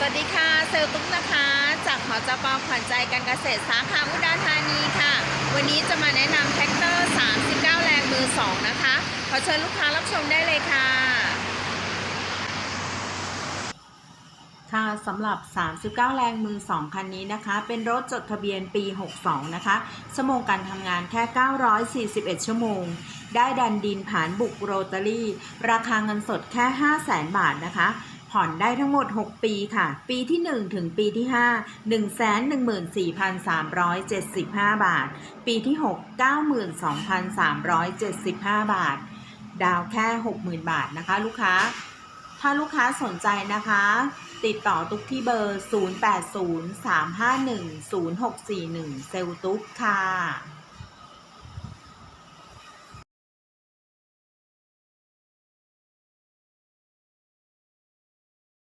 สวัสดีค่ะเซลล์ตุ๊กนะคะ จากหอจปอขวัญใจการเกษตรสาขาอุดรธานีค่ะ วันนี้จะมาแนะนำแท็กเตอร์ 39 แรงมือ 2 นะคะ ขอเชิญลูกค้ารับชมได้เลยค่ะ ค่ะสำหรับ 39 แรงมือ 2 คันนี้นะคะ เป็นรถจดทะเบียนปี 62 นะคะ ชั่วโมงการทำงานแค่ 941 ชั่วโมง ได้ดันดินผ่านบุกโรตารี่ ราคาเงินสดแค่ 500,000 บาทนะคะ ผ่อนได้ทั้งหมด 6 ปีค่ะ ปีที่ 1 ถึงปีที่ 5 114,375 บาท ปีที่ 6 92,375 บาท ดาวแค่ 60,000 บาทนะคะ ลูกค้า ถ้าลูกค้าสนใจนะคะ ติดต่อตุกที่เบอร์ 0803510641 เซลลตุ๊กค่ะ